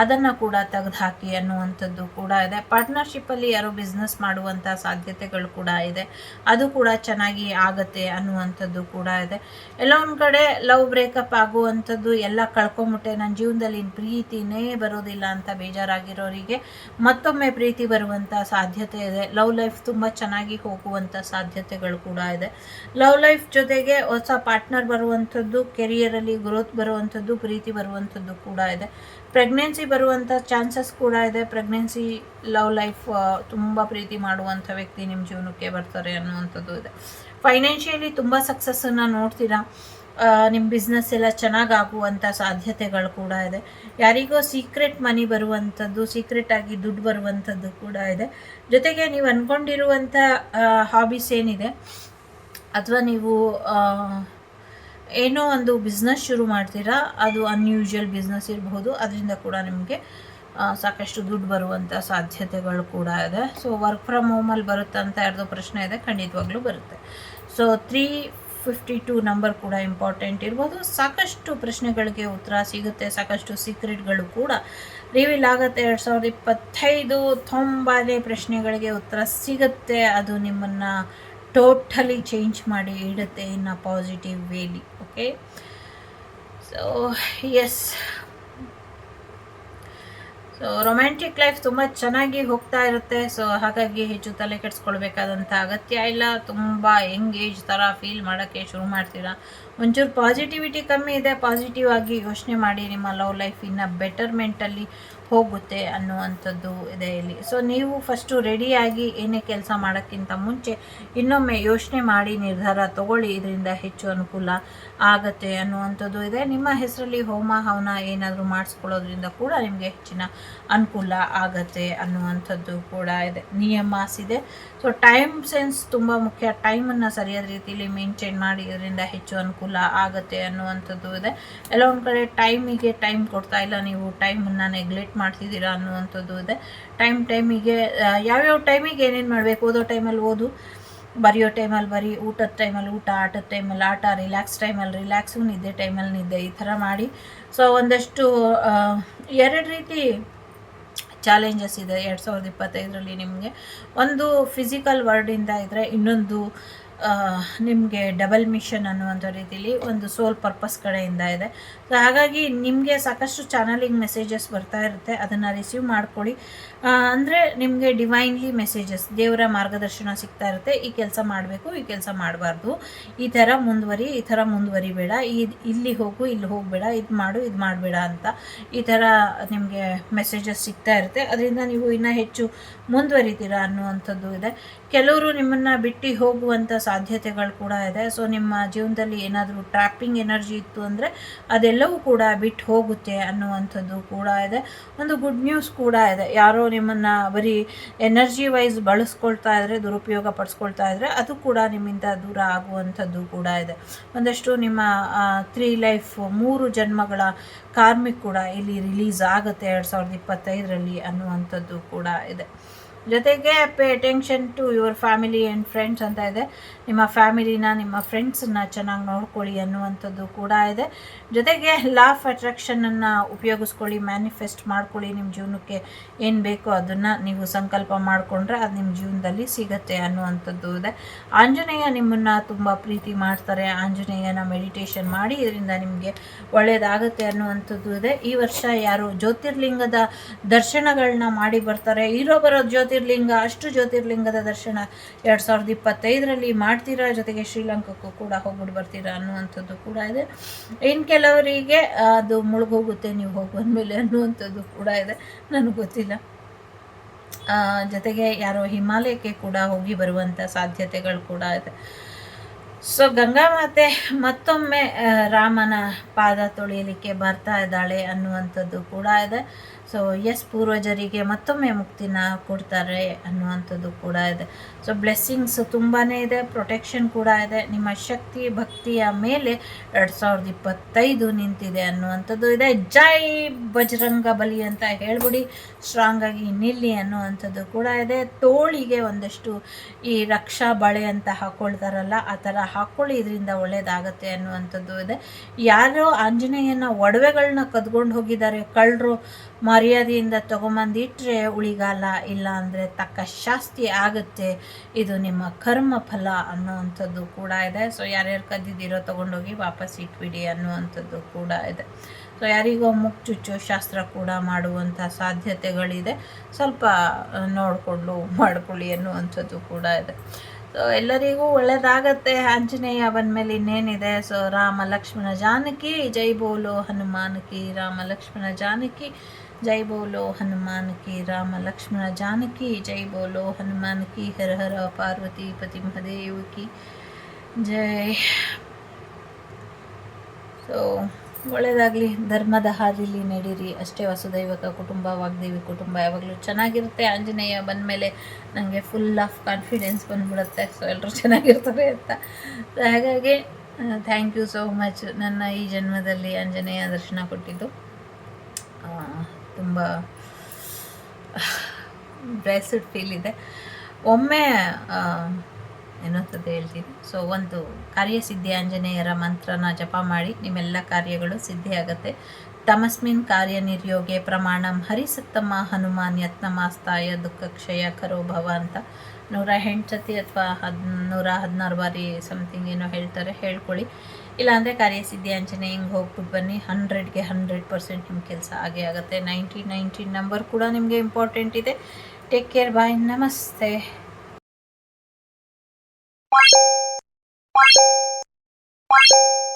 ಅದನ್ನು ಕೂಡ ತೆಗೆದುಹಾಕಿ ಅನ್ನುವಂಥದ್ದು ಕೂಡ ಇದೆ. ಪಾರ್ಟ್ನರ್ಶಿಪ್ಪಲ್ಲಿ ಯಾರೋ ಬಿಸ್ನೆಸ್ ಮಾಡುವಂಥ ಸಾಧ್ಯತೆಗಳು ಕೂಡ ಇದೆ. ಅದು ಕೂಡ ಚೆನ್ನಾಗಿ ಆಗುತ್ತೆ ಅನ್ನುವಂಥದ್ದು ಕೂಡ ಇದೆ. ಎಲ್ಲ ಒಂದು ಕಡೆ ಲವ್ ಬ್ರೇಕಪ್ ಆಗುವಂಥದ್ದು ಎಲ್ಲ ಕಳ್ಕೊಂಬಿಟ್ಟೆ. ನನ್ನ ಜೀವನದಲ್ಲಿ ಪ್ರೀತಿನೇ ಬರೋದಿಲ್ಲ ಅಂತ ಬೇಜಾರಾಗಿರೋರಿಗೆ ಮತ್ತೊಮ್ಮೆ ಪ್ರೀತಿ ಬರುವಂಥ ಸಾಧ್ಯತೆ ಇದೆ. ಲವ್ ಲೈಫ್ ತುಂಬ ಚೆನ್ನಾಗಿ ಹೋಗುವಂಥ ಸಾಧ್ಯತೆಗಳು ಕೂಡ ಇದೆ. ಲವ್ ಲೈಫ್ ಜೊತೆಗೆ ಹೊಸ ಪಾರ್ಟ್ನರ್ ಬರುವಂಥದ್ದು, ಕೆರಿಯರಲ್ಲಿ ಗ್ರೋತ್ ಬರುವಂಥದ್ದು, ಪ್ರೀತಿ ಬರುವಂಥದ್ದು ಕೂಡ ಇದೆ. ಪ್ರೆಗ್ನೆನ್ಸಿ ಬರುವಂಥ ಚಾನ್ಸಸ್ ಕೂಡ ಇದೆ. ಪ್ರೆಗ್ನೆನ್ಸಿ ಲವ್ ಲೈಫ್ ತುಂಬ ಪ್ರೀತಿ ಮಾಡುವಂಥ ವ್ಯಕ್ತಿ ನಿಮ್ಮ ಜೀವನಕ್ಕೆ ಬರ್ತಾರೆ ಅನ್ನುವಂಥದ್ದು ಇದೆ. ಫೈನಾನ್ಷಿಯಲಿ ತುಂಬ ಸಕ್ಸಸ್ಸನ್ನು ನೋಡ್ತೀರಾ? ನಿಮ್ಮ ಬಿಸ್ನೆಸ್ ಎಲ್ಲ ಚೆನ್ನಾಗಿ ಆಗುವಂಥ ಸಾಧ್ಯತೆಗಳು ಕೂಡ ಇದೆ. ಯಾರಿಗೋ ಸೀಕ್ರೆಟ್ ಮನಿ ಬರುವಂಥದ್ದು ಸೀಕ್ರೆಟ್ ಆಗಿ ದುಡ್ಡು ಬರುವಂಥದ್ದು ಕೂಡ ಇದೆ. ಜೊತೆಗೆ ನೀವು ಅಂದ್ಕೊಂಡಿರುವಂಥ ಹಾಬೀಸ್ ಏನಿದೆ? ಅಥವಾ ನೀವು ಏನೋ ಒಂದು ಬಿಸ್ನೆಸ್ ಶುರು ಮಾಡ್ತೀರಾ, ಅದು ಅನ್ಯೂಶುವಲ್ ಬಿಸ್ನೆಸ್ ಇರಬಹುದು, ಅದರಿಂದ ಕೂಡ ನಿಮಗೆ ಸಾಕಷ್ಟು ದುಡ್ಡು ಬರುವಂಥ ಸಾಧ್ಯತೆಗಳು ಕೂಡ ಇದೆ. ಸೊ ವರ್ಕ್ ಫ್ರಮ್ ಹೋಮಲ್ಲಿ ಬರುತ್ತೆ ಅಂತ ಯಾರ್ದೋ ಪ್ರಶ್ನೆ ಇದೆ, ಖಂಡಿತವಾಗ್ಲೂ ಬರುತ್ತೆ. So three fifty two number ಕೂಡ ಇಂಪಾರ್ಟೆಂಟ್ ಇರ್ಬೋದು. ಸಾಕಷ್ಟು ಪ್ರಶ್ನೆಗಳಿಗೆ ಉತ್ತರ ಸಿಗುತ್ತೆ, ಸಾಕಷ್ಟು ಸೀಕ್ರೆಟ್ಗಳು ಕೂಡ. ರಿವೀಲ್ ಆಗುತ್ತೆ ಎರಡು ಸಾವಿರದ ಇಪ್ಪತ್ತೈದು, ತೊಂಬಾನೇ ಪ್ರಶ್ನೆಗಳಿಗೆ ಉತ್ತರ ಸಿಗುತ್ತೆ. ಅದು ನಿಮ್ಮನ್ನು ಟೋಟಲಿ ಚೇಂಜ್ ಮಾಡಿ ಇಡುತ್ತೆ ಇನ್ನು positively okay so yes so romantic life ತುಂಬ ಚೆನ್ನಾಗಿ ಹೋಗ್ತಾ ಇರುತ್ತೆ. ಸೊ ಹಾಗಾಗಿ ಹೆಚ್ಚು ತಲೆ ಕೆಡಿಸ್ಕೊಳ್ಬೇಕಾದಂಥ ಅಗತ್ಯ ಇಲ್ಲ. ತುಂಬ ಎಂಗೇಜ್ ಥರ ಫೀಲ್ ಮಾಡೋಕ್ಕೆ ಶುರು ಮಾಡ್ತೀರಾ? ಒಂಚೂರು ಪಾಸಿಟಿವಿಟಿ ಕಮ್ಮಿ ಇದೆ. ಪಾಸಿಟಿವ್ ಆಗಿ ಯೋಚನೆ ಮಾಡಿ ನಿಮ್ಮ ಲವ್ ಲೈಫ್ ಇನ್ನು ಬೆಟರ್ಮೆಂಟಲ್ಲಿ ಹೋಗುತ್ತೆ ಅನ್ನುವಂಥದ್ದು ಇದೆ ಇಲ್ಲಿ. ಸೊ ನೀವು ಫಸ್ಟು ರೆಡಿಯಾಗಿ ಏನೇ ಕೆಲಸ ಮಾಡೋಕ್ಕಿಂತ ಮುಂಚೆ ಇನ್ನೊಮ್ಮೆ ಯೋಚನೆ ಮಾಡಿ ನಿರ್ಧಾರ ತಗೊಳ್ಳಿ, ಇದರಿಂದ ಹೆಚ್ಚು ಅನುಕೂಲ ಆಗತ್ತೆ ಅನ್ನುವಂಥದ್ದು ಇದೆ. ನಿಮ್ಮ ಹೆಸರಲ್ಲಿ ಹೋಮ, ಹವನ ಏನಾದರೂ ಮಾಡಿಸ್ಕೊಳ್ಳೋದ್ರಿಂದ ಕೂಡ ನಿಮಗೆ ಹೆಚ್ಚಿನ ಅನುಕೂಲ ಆಗತ್ತೆ ಅನ್ನುವಂಥದ್ದು ಕೂಡ ಇದೆ. ನಿಯಮಾಸ್ ಇದೆ ಸೊ ಟೈಮ್ ಸೆನ್ಸ್ ತುಂಬ ಮುಖ್ಯ. ಟೈಮನ್ನು ಸರಿಯಾದ ರೀತಿಯಲ್ಲಿ ಮೇಂಟೈನ್ ಮಾಡಿ, ಇದರಿಂದ ಹೆಚ್ಚು ಅನುಕೂಲ ಆಗತ್ತೆ ಅನ್ನುವಂಥದ್ದು ಇದೆ. ಎಲ್ಲ ಒಂದು ಕಡೆ ಟೈಮಿಗೆ ಟೈಮ್ ಕೊಡ್ತಾ ಇಲ್ಲ. ನೀವು ಟೈಮನ್ನು ನೆಗ್ಲೆಕ್ಟ್ ಮಾಡ್ತಿದ್ದೀರಾ ಅನ್ನುವಂಥದ್ದು ಇದೆ. ಟೈಮ್ ಟೈಮಿಗೆ ಯಾವ್ಯಾವ ಟೈಮಿಗೆ ಏನೇನು ಮಾಡಬೇಕು? ಓದೋ ಟೈಮಲ್ಲಿ ಓದು, ಬರೆಯೋ ಟೈಮಲ್ಲಿ ಬರಿ, ಊಟದ ಟೈಮಲ್ಲಿ ಊಟ, ಆಟದ ಟೈಮಲ್ಲಿ ಆಟ ರಿಲ್ಯಾಕ್ಸ್ ಟೈಮಲ್ಲಿ ರಿಲ್ಯಾಕ್ಸು ನಿದ್ದೆ ಟೈಮಲ್ಲಿ ನಿದ್ದೆ, ಈ ಥರ ಮಾಡಿ. ಸೊ ಒಂದಷ್ಟು ಎರಡು ರೀತಿ ಚಾಲೆಂಜಸ್ ಇದೆ ಎರಡು ಸಾವಿರದ ಇಪ್ಪತ್ತೈದರಲ್ಲಿ ನಿಮಗೆ. ಒಂದು ಫಿಸಿಕಲ್ ವರ್ಡಿಂದ ಇದ್ದರೆ ಇನ್ನೊಂದು ನಿಮಗೆ ಡಬಲ್ ಮಿಷನ್ ಅನ್ನುವಂಥ ರೀತಿಲಿ ಒಂದು ಸೋಲ್ ಪರ್ಪಸ್ ಕಡೆಯಿಂದ ಇದೆ. ಸೊ ಹಾಗಾಗಿ ನಿಮಗೆ ಸಾಕಷ್ಟು ಚಾನಲಿಂಗ್ ಮೆಸೇಜಸ್ ಬರ್ತಾ ಇರುತ್ತೆ. ಅದನ್ನು ರಿಸೀವ್ ಮಾಡ್ಕೊಳ್ಳಿ. ಅಂದರೆ ನಿಮಗೆ ಡಿವೈನ್ಲಿ ಮೆಸೇಜಸ್ ದೇವರ ಮಾರ್ಗದರ್ಶನ ಸಿಗ್ತಾ ಇರುತ್ತೆ, ಈ ಕೆಲಸ ಮಾಡಬೇಕು, ಈ ಕೆಲಸ ಮಾಡಬಾರ್ದು. ಈ ಥರ ಮುಂದುವರಿ, ಈ ಥರ ಮುಂದುವರಿಬೇಡ ಈ ಇಲ್ಲಿ ಹೋಗು, ಇಲ್ಲಿ ಹೋಗಬೇಡ, ಇದು ಮಾಡು, ಇದು ಮಾಡಬೇಡ ಅಂತ ಈ ಥರ ನಿಮಗೆ ಮೆಸೇಜಸ್ ಸಿಗ್ತಾ ಇರುತ್ತೆ. ಅದರಿಂದ ನೀವು ಇನ್ನೂ ಹೆಚ್ಚು ಮುಂದುವರಿತೀರಾ ಅನ್ನುವಂಥದ್ದು ಇದೆ. ಕೆಲವರು ನಿಮ್ಮನ್ನು ಬಿಟ್ಟು ಹೋಗುವಂಥ ಸಾಧ್ಯತೆಗಳು ಕೂಡ ಇದೆ. ಸೊ ನಿಮ್ಮ ಜೀವನದಲ್ಲಿ ಏನಾದರೂ ಟ್ರ್ಯಾಪಿಂಗ್ ಎನರ್ಜಿ ಇತ್ತು ಅಂದರೆ ಅದೆಲ್ಲವೂ ಕೂಡ ಬಿಟ್ಟು ಹೋಗುತ್ತೆ ಅನ್ನುವಂಥದ್ದು ಕೂಡ ಇದೆ. ಒಂದು ಗುಡ್ ನ್ಯೂಸ್ ಕೂಡ ಇದೆ. ಯಾರೋ ನಿಮ್ಮನ್ನು ಬರೀ ಎನರ್ಜಿ ವೈಸ್ ಬಳಸ್ಕೊಳ್ತಾ ಇದ್ರೆ, ದುರುಪಯೋಗ ಪಡಿಸ್ಕೊಳ್ತಾ ಇದ್ರೆ, ಅದು ಕೂಡ ನಿಮ್ಮಿಂದ ದೂರ ಆಗುವಂಥದ್ದು ಕೂಡ ಇದೆ. ಒಂದಷ್ಟು ನಿಮ್ಮ ತ್ರೀ ಲೈಫ್ ಮೂರು ಜನ್ಮಗಳ ಕಾರ್ಮಿಕ್ ಕೂಡ ಇಲ್ಲಿ ರಿಲೀಸ್ ಆಗುತ್ತೆ ಎರಡು ಸಾವಿರದ ಇಪ್ಪತ್ತೈದರಲ್ಲಿ ಅನ್ನುವಂಥದ್ದು ಕೂಡ ಇದೆ. ಜೊತೆಗೆ pay attention to your family and friends ಅಂತ ಇದೆ. ನಿಮ್ಮ ಫ್ಯಾಮಿಲಿನ ನಿಮ್ಮ ಫ್ರೆಂಡ್ಸನ್ನ ಚೆನ್ನಾಗಿ ನೋಡ್ಕೊಳ್ಳಿ ಅನ್ನುವಂಥದ್ದು ಕೂಡ ಇದೆ. ಜೊತೆಗೆ ಲಾ ಆಫ್ ಅಟ್ರಾಕ್ಷನನ್ನು ಉಪಯೋಗಿಸ್ಕೊಳ್ಳಿ ಮ್ಯಾನಿಫೆಸ್ಟ್ ಮಾಡ್ಕೊಳ್ಳಿ ನಿಮ್ಮ ಜೀವನಕ್ಕೆ ಏನು ಬೇಕೋ ಅದನ್ನು ನೀವು ಸಂಕಲ್ಪ ಮಾಡಿಕೊಂಡ್ರೆ ಅದು ನಿಮ್ಮ ಜೀವನದಲ್ಲಿ ಸಿಗತ್ತೆ ಅನ್ನುವಂಥದ್ದು ಇದೆ. ಆಂಜನೇಯ ನಿಮ್ಮನ್ನು ತುಂಬ ಪ್ರೀತಿ ಮಾಡ್ತಾರೆ. ಆಂಜನೇಯನ ಮೆಡಿಟೇಷನ್ ಮಾಡಿ ಇದರಿಂದ ನಿಮಗೆ ಒಳ್ಳೆಯದಾಗುತ್ತೆ ಅನ್ನುವಂಥದ್ದು ಇದೆ. ಈ ವರ್ಷ ಯಾರು ಜ್ಯೋತಿರ್ಲಿಂಗದ ದರ್ಶನಗಳನ್ನ ಮಾಡಿ ಬರ್ತಾರೆ. ಇರೋ ಬರೋ ಜ್ಯೋತಿರ್ಲಿಂಗ, ಅಷ್ಟು ಜ್ಯೋತಿರ್ಲಿಂಗದ ದರ್ಶನ ಎರಡು ಸಾವಿರದ ಇಪ್ಪತ್ತೈದರಲ್ಲಿ ಮಾಡ್ತೀರಾ? ಜೊತೆಗೆ ಶ್ರೀಲಂಕಕ್ಕೂ ಕೂಡ ಹೋಗ್ಬಿಟ್ಟು ಬರ್ತೀರಾ ಅನ್ನುವಂಥದ್ದು ಕೂಡ ಇದೆ. ಇನ್ನು ಕೆಲವರಿಗೆ ಅದು ಮುಳುಗೋಗುತ್ತೆ, ನೀವು ಹೋಗಿ ಮೇಲೆ ಅನ್ನುವಂಥದ್ದು ಕೂಡ ಇದೆ. ನನಗೆ ಗೊತ್ತಿಲ್ಲ. ಜೊತೆಗೆ ಯಾರೋ ಹಿಮಾಲಯಕ್ಕೆ ಕೂಡ ಹೋಗಿ ಬರುವಂಥ ಸಾಧ್ಯತೆಗಳು ಕೂಡ ಇದೆ. ಸೊ, ಗಂಗಾ ಮಾತೆ ಮತ್ತೊಮ್ಮೆ ರಾಮನ ಪಾದ ತೊಳೆಯಲಿಕ್ಕೆ ಬರ್ತಾ ಇದ್ದಾಳೆ ಅನ್ನುವಂಥದ್ದು ಕೂಡ ಇದೆ. ಸೊ ಎಸ್ ಪೂರ್ವಜರಿಗೆ ಮತ್ತೊಮ್ಮೆ ಮುಕ್ತಿನ ಕೊಡ್ತಾರೆ ಅನ್ನುವಂಥದ್ದು ಕೂಡ ಇದೆ. ಸೊ ಬ್ಲೆಸ್ಸಿಂಗ್ಸ್ ತುಂಬಾ ಇದೆ ಪ್ರೊಟೆಕ್ಷನ್ ಕೂಡ ಇದೆ. ನಿಮ್ಮ ಶಕ್ತಿ, ಭಕ್ತಿಯ ಮೇಲೆ ಎರಡು ಸಾವಿರದ ಇಪ್ಪತ್ತೈದು ನಿಂತಿದೆ ಅನ್ನುವಂಥದ್ದು ಇದೆ. ಜೈ ಬಜರಂಗ ಬಲಿ ಅಂತ ಹೇಳ್ಬಿಡಿ ಸ್ಟ್ರಾಂಗ್ ಆಗಿ ನಿಲ್ಲಿ ಅನ್ನುವಂಥದ್ದು ಕೂಡ ಇದೆ. ತೋಳಿಗೆ ಒಂದಷ್ಟು ಈ ರಕ್ಷಾ ಬಳೆ ಅಂತ ಹಾಕ್ಕೊಳ್ತಾರಲ್ಲ ಆ ಥರ ಹಾಕ್ಕೊಳ್ಳಿ, ಇದರಿಂದ ಒಳ್ಳೇದಾಗತ್ತೆ ಅನ್ನುವಂಥದ್ದು ಇದೆ. ಯಾರೋ ಆಂಜನೇಯನ ಒಡವೆಗಳನ್ನ ಕದ್ಕೊಂಡು ಹೋಗಿದ್ದಾರೆ, ಕಳ್ಳರು ಮರ್ಯಾದೆಯಿಂದ ತಗೊಂಬಂದಿಟ್ಟರೆ ಉಳಿಗಾಲ ಇಲ್ಲ ಅಂದರೆ ತಕ್ಕ ಶಾಸ್ತಿ ಆಗುತ್ತೆ. ಇದು ನಿಮ್ಮ ಕರ್ಮ ಫಲ ಅನ್ನುವಂಥದ್ದು ಕೂಡ ಇದೆ. ಸೊ ಯಾರ್ಯಾರು ಕದ್ದಿದ್ದೀರೋ ತೊಗೊಂಡೋಗಿ ವಾಪಸ್ ಇಟ್ಬಿಡಿ ಅನ್ನುವಂಥದ್ದು ಕೂಡ ಇದೆ. ಸೊ ಯಾರಿಗೋ ಮುಕ್ಚುಚ್ಚು ಶಾಸ್ತ್ರ ಕೂಡ ಮಾಡುವಂಥ ಸಾಧ್ಯತೆಗಳಿದೆ. ಸ್ವಲ್ಪ ನೋಡಿಕೊಂಡು ಮಾಡಿಕೊಳ್ಳಿ ಅನ್ನುವಂಥದ್ದು ಕೂಡ ಇದೆ. ಸೊ ಎಲ್ಲರಿಗೂ ಒಳ್ಳೆಯದಾಗತ್ತೆ ಆಂಜನೇಯ ಬಂದಮೇಲೆ ಇನ್ನೇನಿದೆ? ಸೊ ರಾಮ ಲಕ್ಷ್ಮಣ ಜಾನಕಿ, ಜೈ ಬೋಲೋ ಹನುಮಾನ್ ಕಿ ರಾಮ ಲಕ್ಷ್ಮಣ ಜಾನಕಿ, ಜೈ ಬೋಲೋ ಹನುಮಾನ್ ಕಿ ರಾಮ ಲಕ್ಷ್ಮಣ ಜಾನಕಿ, ಜೈ ಬೋಲೋ ಹನುಮಾನ್ ಕಿ ಹರ ಹರ ಪಾರ್ವತಿ ಪತಿ ಮಹದೇವಕಿ, ಜೈ. ಸೊ ಒಳ್ಳೆಯದಾಗಲಿ ಧರ್ಮದ ಹಾದಿಲಿ ನಡೀರಿ. ಅಷ್ಟೇ ವಸುದೈವಕ ಕುಟುಂಬ, ವಾಗ್ದೇವಿ ಕುಟುಂಬ ಯಾವಾಗಲೂ ಚೆನ್ನಾಗಿರುತ್ತೆ. ಆಂಜನೇಯ ಬಂದಮೇಲೆ ನನಗೆ ಫುಲ್ ಆಫ್ ಕಾನ್ಫಿಡೆನ್ಸ್ ಬಂದ್ಬಿಡುತ್ತೆ. ಸೊ ಎಲ್ಲರೂ ಚೆನ್ನಾಗಿರ್ತಾರೆ ಅಂತ. ಹಾಗಾಗಿ ಥ್ಯಾಂಕ್ ಯು ಸೋ ಮಚ್ ನನ್ನ ಈ ಜನ್ಮದಲ್ಲಿ ಆಂಜನೇಯ ದರ್ಶನ ಕೊಟ್ಟಿದ್ದು. ತುಂಬ ಬ್ರೆಸ್ಡ್ ಫೀಲ್ ಇದೆ. ಒಮ್ಮೆ ಏನಂತದ್ದು ಹೇಳ್ತೀನಿ ಸೊ ಒಂದು ಕಾರ್ಯಸಿದ್ಧಿ ಆಂಜನೇಯರ ಮಂತ್ರನ ಜಪ ಮಾಡಿ ನಿಮ್ಮೆಲ್ಲ ಕಾರ್ಯಗಳು ಸಿದ್ಧಿಯಾಗತ್ತೆ ತಮಸ್ಮಿನ್ ಕಾರ್ಯ ನಿರ್ಯೋಗೆ ಪ್ರಮಾಣಂ ಹರಿಸತ್ತಮ್ಮ ಹನುಮಾನ್ ಯತ್ನಮಾಸ್ತಾಯ ದುಃಖ ಕ್ಷಯ ಕರೋ ಭವ ಅಂತ. ನೂರ ಎಂಟು ಸತಿ ಅಥವಾ ಹದ್, ನೂರ ಹದಿನಾರು ಬಾರಿ ಸಮಥಿಂಗ್ ಏನೋ ಹೇಳ್ತಾರೆ, ಹೇಳ್ಕೊಳ್ಳಿ. ಇಲ್ಲಾಂದರೆ ಕಾರ್ಯಸಿದ್ಧಿ ಅಂಜನೆ ಹಿಂಗೆ ಹೋಗ್ಬಿಟ್ಟು ಬನ್ನಿ ಹಂಡ್ರೆಡ್ಗೆ ಹಂಡ್ರೆಡ್ ಪರ್ಸೆಂಟ್ ನಿಮ್ಮ ಕೆಲಸ ಆಗೇ ಆಗುತ್ತೆ. ನೈಂಟಿ ನೈಂಟಿ ನಂಬರ್ ಕೂಡ ನಿಮಗೆ ಇಂಪಾರ್ಟೆಂಟ್ ಇದೆ. ಟೇಕ್ ಕೇರ್ ಬಾಯ್ ನಮಸ್ತೆ. Thank you.